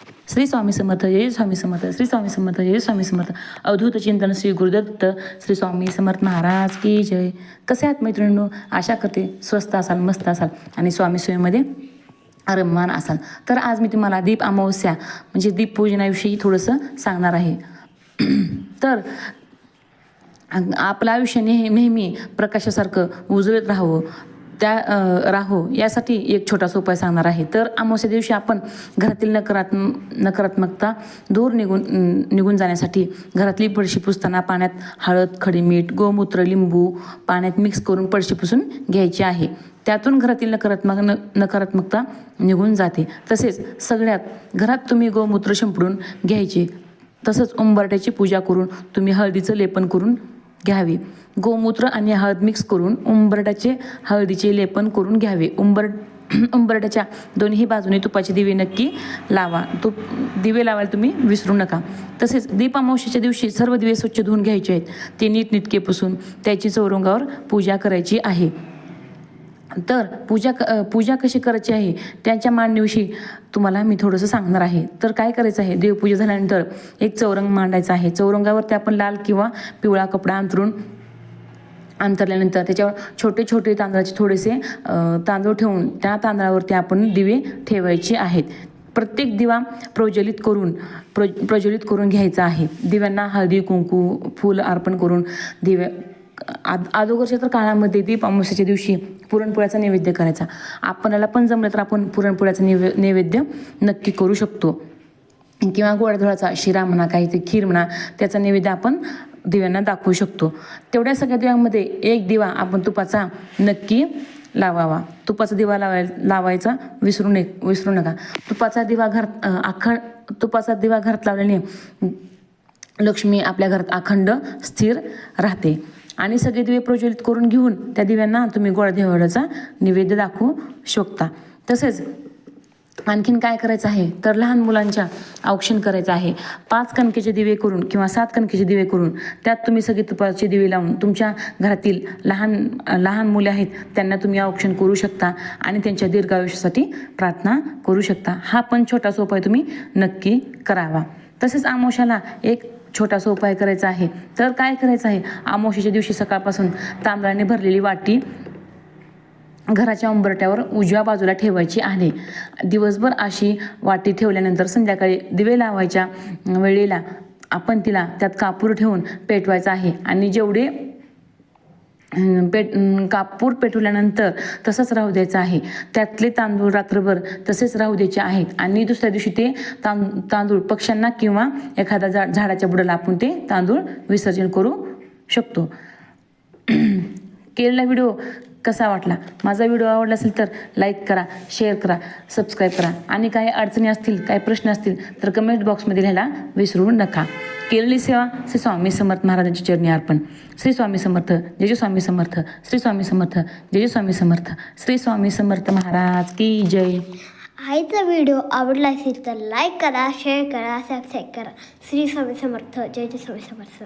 श्री स्वामी समर्थ जय स्वामी समर्थ श्री स्वामी समर्थ जय स्वामी समर्थ. अवधूत चिंतन श्री गुरुदत्त श्री स्वामी समर्थ महाराज की जय. कसे आहात मैत्रिणींनो? आशा करते स्वस्त असाल मस्त असाल आणि स्वामी सोयीमध्ये रममान असाल. तर आज मी तुम्हाला दीप अमावस्या म्हणजे दीप पूजनाविषयी थोडंसं सांगणार आहे. तर आपलं आयुष्य नेह नेहमी प्रकाशासारखं उजळत राहावं. त्या राहू राहो यासाठी एक छोटासा उपाय सांगणार आहे. तर अमावस्या दिवशी आपण घरातील नकारात्म नकारात्मकता दूर निघून निघून जाण्यासाठी घरातली पडशी पुसताना पाण्यात हळद खडी मीठ गोमूत्र लिंबू पाण्यात मिक्स करून पडशी पुसून घ्यायची आहे. त्यातून घरातील नकारात्मक न नकारात्मकता निघून जाते. तसेच सगळ्यात घरात तुम्ही गोमूत्र शिंपडून घ्यायचे. तसंच उंबरट्याची पूजा करून तुम्ही हळदीचं लेपन करून घ्यावे. गोमूत्र आणि हळद मिक्स करून उंबरटाचे हळदीचे लेपन करून घ्यावे. उंबर उंबरट्याच्या दोन्ही बाजूने तुपाचे दिवे नक्की लावा. तुप दिवे लावायला तुम्ही विसरू नका. तसेच दीपामावशीच्या दिवशी सर्व दिवे स्वच्छ धुवून घ्यायचे आहेत. ते नीटनिटके पुसून त्याची चौरंगावर पूजा करायची आहे. तर पूजा क पूजा कशी करायची आहे? त्याच्या मांडणीविषयी तुम्हाला मी थोडंसं सांगणार आहे. तर काय करायचं आहे? देवपूजा झाल्यानंतर एक चौरंग मांडायचा आहे. चौरंगावरती आपण लाल किंवा पिवळा कपडा अंतरून अंतरल्यानंतर त्याच्यावर छोटे छोटे तांदळाचे थोडेसे तांदूळ ठेवून त्या तांदळावरती आपण दिवे ठेवायचे आहेत. प्रत्येक दिवा प्रज्वलित करून प्र प्रज्वलित करून घ्यायचा आहे. दिव्यांना हळदी कुंकू फूल अर्पण करून दिव्या आद अगोदरच्या तर काळामध्ये दीप अमावस्याच्या दिवशी पुरणपोळ्याचा नैवेद्य करायचा. आपणाला पण जमलं तर आपण पुरणपोळ्याचा नैवे नैवेद्य नक्की करू शकतो. किंवा गोडधोळाचा शिरा म्हणा काही ते खीर म्हणा त्याचा नैवेद्य आपण दिव्यांना दाखवू शकतो. तेवढ्या सगळ्या दिव्यांमध्ये एक दिवा आपण तुपाचा नक्की लावावा. तुपाचा दिवा लावाय लावायचा विसरू नये विसरू नका. तुपाचा दिवा घरात अं, अखंड तुपाचा दिवा घरात लावल्याने लक्ष्मी आपल्या घरात अखंड स्थिर राहते. आणि सगळे दिवे प्रज्वलित करून घेऊन त्या दिव्यांना तुम्ही गोळदेवाचा निवेद्य दाखवू शकता. तसेच आणखीन काय करायचं आहे? तर लहान मुलांच्या औक्षण करायचं आहे. पाच कणकेचे दिवे करून किंवा सात कणकेचे दिवे करून त्यात तुम्ही सगळे तुपाचे दिवे लावून तुमच्या घरातील लहान लहान मुले आहेत त्यांना तुम्ही औक्षण करू शकता आणि त्यांच्या दीर्घायुष्यासाठी प्रार्थना करू शकता. हा पण छोटासा उपाय तुम्ही नक्की करावा. तसेच आमोशाला एक छोटासा उपाय करायचा आहे. तर काय करायचं आहे? आमोशीच्या दिवशी सकाळपासून तांदळाने भरलेली वाटी घराच्या उंबरट्यावर उजव्या बाजूला ठेवायची आहे. दिवसभर अशी वाटी ठेवल्यानंतर संध्याकाळी दिवे लावायच्या वेळेला आपण तिला त्यात कापूर ठेवून पेटवायचं आहे. आणि जेवढे पेट कापूर पेटवल्यानंतर तसंच राहू द्यायचं आहे. त्यातले तांदूळ रात्रभर तसेच राहू द्यायचे आहेत. आणि दुसऱ्या दिवशी ते तां तांदूळ पक्ष्यांना किंवा एखाद्या झा झाडाच्या बुडाला आपण ते तांदूळ विसर्जन करू शकतो. केलेला व्हिडिओ कसा वाटला? माझा व्हिडिओ आवडला असेल तर लाईक करा शेअर करा सबस्क्राईब करा. आणि काही अडचणी असतील काही प्रश्न असतील तर कमेंट बॉक्समध्ये लिहायला विसरू नका. केलेली सेवा श्री स्वामी समर्थ महाराजांची चरणी अर्पण. श्री स्वामी समर्थ जय जय स्वामी समर्थ श्री स्वामी समर्थ जय जय स्वामी समर्थ श्री स्वामी समर्थ महाराज की जय. आईचा व्हिडिओ आवडला असेल तर लाईक करा शेअर करा सबस्क्राईब करा. श्री स्वामी समर्थ जय जय स्वामी समर्थ.